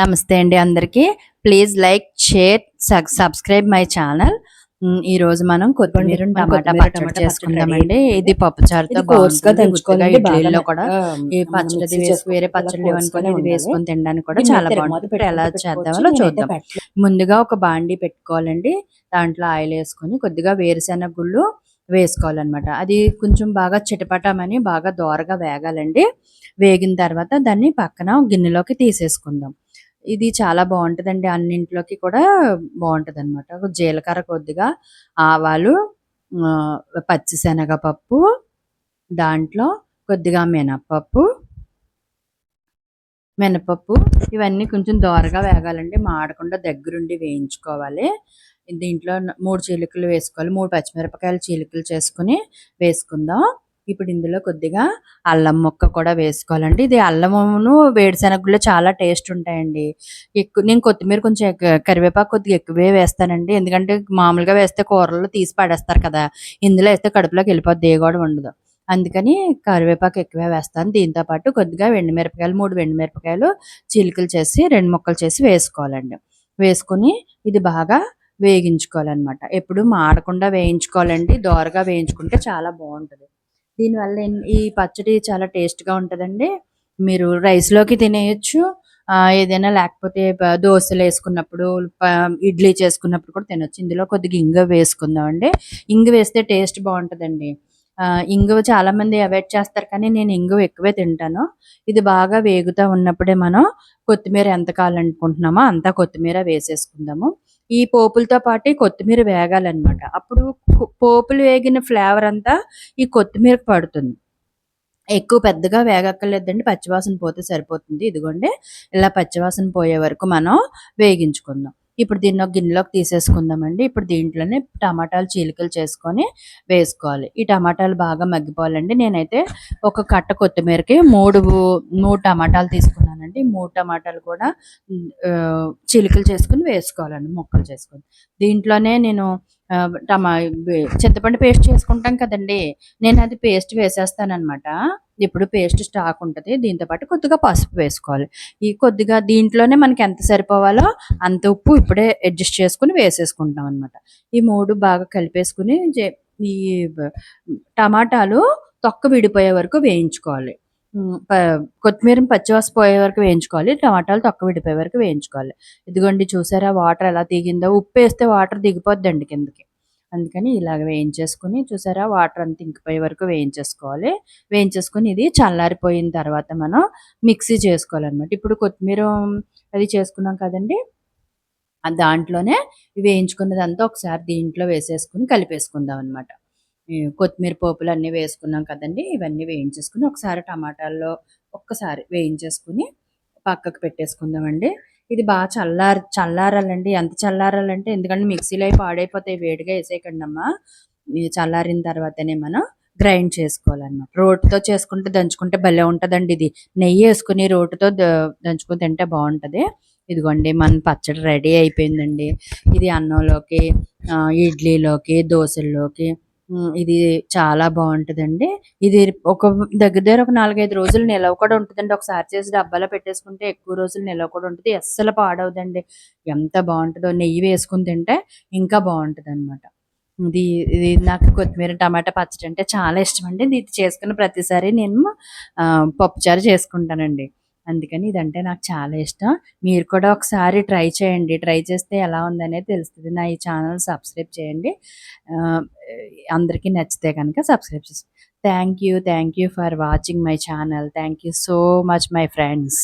నమస్తే అండి అందరికీ. Please like share subscribe my channel ఈ రోజు మనం కొత్తిమీర టమాటా పచ్చడి చేసుకుందామండి. ఇది పప్పుచారుతో కోర్స్గా బాగా ఇడ్లీలో కూడా ఈ పచ్చడి వేసి. వేరే పచ్చళ్ళు అనుకుని ఇది. వేసుకొని తినడానికి కూడా చాలా బాగుంటుంది. ఎలా. చేద్దామో చూద్దాం. ముందుగా ఒక బాండి పెట్టుకోవాలండి. దాంట్లో ఆయిల్ వేసుకొని కొద్దిగా వేరుశెనగ గుళ్ళు వేసుకోవాలన్నమాట. అది కొంచెం బాగా చిటపటమని బాగా దోరగా వేగాలండి. వేగిన తర్వాత దాన్ని పక్కన గిన్నెలోకి తీసేసుకుందాం. ఇది చాలా బాగుంటుందండి. అన్నింట్లోకి కూడా బాగుంటుంది అనమాట జీలకర్ర కొద్దిగా ఆవాలు పచ్చిశనగపప్పు దాంట్లో కొద్దిగా మినపప్పు మినపప్పు ఇవన్నీ కొంచెం దోరగా వేగాలండి. మాడకుండా దగ్గరుండి వేయించుకోవాలి. దీంట్లో మూడు చీలికలు వేసుకోవాలి. మూడు పచ్చిమిరపకాయలు చీలికలు చేసుకుని వేసుకుందాం. ఇప్పుడు ఇందులో కొద్దిగా అల్లం ముక్క కూడా వేసుకోవాలండి. ఇది అల్లమును వేరుశనగలు చాలా టేస్ట్ ఉంటాయండి. ఎక్కువ నేను కొత్తిమీర కొంచెం కరివేపాకు కొద్దిగా ఎక్కువే వేస్తానండి. ఎందుకంటే మామూలుగా వేస్తే కూరల్లో తీసి పడేస్తారు కదా. ఇందులో వేస్తే కడుపులోకి వెళ్ళిపోద్ది ఏ కూడా ఉండదు. అందుకని కరివేపాకు ఎక్కువే వేస్తాను. దీంతో పాటు కొద్దిగా మిరపకాయలు మూడు మిరపకాయలు చిలుకలు చేసి రెండు ముక్కలు చేసి వేసుకోవాలండి. వేసుకొని ఇది బాగా వేగించుకోవాలన్నమాట. ఎప్పుడు మాడకుండా వేయించుకోవాలండి. దోరగా వేయించుకుంటే చాలా బాగుంటుంది. దీనివల్ల ఈ పచ్చడి చాలా టేస్ట్గా ఉంటుందండి. మీరు రైస్లోకి తినేయచ్చు. ఏదైనా లేకపోతే దోశలు వేసుకున్నప్పుడు ఇడ్లీ చేసుకున్నప్పుడు కూడా తినొచ్చు. ఇందులో కొద్దిగా ఇంగ వేసుకుందామండి. ఇంగ వేస్తే టేస్ట్ బాగుంటుందండి. ఇంగువ చాలామంది అవాయిడ్ చేస్తారు కానీ నేను ఇంగువ ఎక్కువే తింటాను. ఇది బాగా వేగుతూ ఉన్నప్పుడే మనం కొత్తిమీర ఎంత కావాలనుకుంటున్నామో అంతా కొత్తిమీర వేసేసుకుందాము. ఈ పోపులతో పాటు కొత్తిమీర వేగాలన్నమాట. అప్పుడు పోపులు వేగిన ఫ్లేవర్ అంతా ఈ కొత్తిమీరకు పడుతుంది. ఎక్కువ పెద్దగా వేగక్కర్లేదండి పచ్చివాసన పోతే సరిపోతుంది. ఇదిగోండి ఇలా పచ్చివాసన పోయే వరకు మనం వేగించుకుందాం. ఇప్పుడు దీన్ని ఒక గిన్నెలోకి తీసేసుకుందామండి. ఇప్పుడు దీంట్లోనే టమాటాలు చీలికలు చేసుకొని వేసుకోవాలి. ఈ టమాటాలు బాగా మగ్గిపోవాలండి. నేనైతే ఒక కట్ట కొత్తిమీరకి మూడు మూడు టమాటాలు తీసుకున్నానండి. ఈ మూడు టమాటాలు కూడా చీలికలు చేసుకుని వేసుకోవాలండి. ముక్కలు చేసుకొని. దీంట్లోనే నేను టమా చింతపండు పేస్ట్ చేసుకుంటాం కదండి. నేను అది పేస్ట్ వేసేస్తానమాట ఇప్పుడు పేస్ట్ స్టాక్ ఉంటుంది. దీంతో పాటు కొద్దిగా పసుపు వేసుకోవాలి. ఈ కొద్దిగా దీంట్లోనే మనకి ఎంత సరిపోవాలో అంత ఉప్పు ఇప్పుడే అడ్జస్ట్ చేసుకుని వేసేసుకుంటాం అనమాట ఈ మూడు బాగా కలిపేసుకుని జే- ఈ టమాటాలు తొక్క విడిపోయే వరకు వేయించుకోవాలి. ఉమ్, ప- పచ్చివాస పోయే వరకు వేయించుకోవాలి టమాటాలు తొక్క విడిపోయే వరకు వేయించుకోవాలి. ఇదిగోండి చూసారా వాటర్ ఎలా దిగిందో? ఉప్పు వేస్తే వాటర్ దిగిపోద్దండి కిందకి. అందుకని ఇలాగ వేయించేసుకుని చూసారా వాటర్ అంతా ఇంకిపోయే వరకు వేయించేసుకోవాలి. వేయించేసుకుని ఇది చల్లారిపోయిన తర్వాత మనం మిక్సీ చేసుకోవాలన్నమాట. ఇప్పుడు కొత్తిమీర అది చేసుకున్నాం కదండి దాంట్లోనే వేయించుకున్నదంతా ఒకసారి దీంట్లో వేసేసుకుని కలిపేసుకుందాం అనమాట కొత్తిమీర పోపులు అన్నీ వేసుకున్నాం కదండి. ఇవన్నీ వేయించేసుకుని ఒకసారి టమాటాల్లో ఒక్కసారి వేయించేసుకుని పక్కకు పెట్టేసుకుందామండి. ఇది బాగా చల్లారి చల్లారాలండి. ఎంత చల్లారాలంటే ఎందుకంటే మిక్సీలో అవి పాడైపోతాయి. వేడిగా వేసేయకండి అమ్మా చల్లారిన తర్వాతనే మనం గ్రైండ్ చేసుకోవాలన్నమాట. రోటితో చేసుకుంటే దంచుకుంటే భలే ఉంటుందండి ఇది. నెయ్యి వేసుకుని రోటితో దంచుకుని తింటే బాగుంటుంది. ఇదిగోండి మన పచ్చడి రెడీ అయిపోయిందండి. ఇది అన్నంలోకి ఇడ్లీలోకి దోశల్లోకి ఇది చాలా బాగుంటుందండి. ఇది ఒక దగ్గర దగ్గర ఒక నాలుగైదు రోజులు నిలవ కూడా ఉంటుందండి. ఒకసారి చేసి డబ్బాలో పెట్టేసుకుంటే ఎక్కువ రోజులు నిలవ కూడా ఉంటుంది. అస్సలు పాడవదండి. ఎంత బాగుంటుందో నెయ్యి వేసుకుని తింటే ఇంకా బాగుంటుంది అనమాట ఇది ఇది నాకు కొత్తిమీర టమాటా పచ్చడి అంటే చాలా ఇష్టం అండి ఇది చేసుకున్న ప్రతిసారి నేను పప్పుచారు చేసుకుంటానండి. అందుకని ఇదంటే నాకు చాలా ఇష్టం. మీరు కూడా ఒకసారి ట్రై చేయండి. ట్రై చేస్తే ఎలా ఉందనేది తెలుస్తుంది. నా ఈ ఛానల్ సబ్స్క్రైబ్ చేయండి. అందరికీ నచ్చితే కనుక సబ్స్క్రైబ్ చేసి thank you thank you for watching my channel thank you so much my friends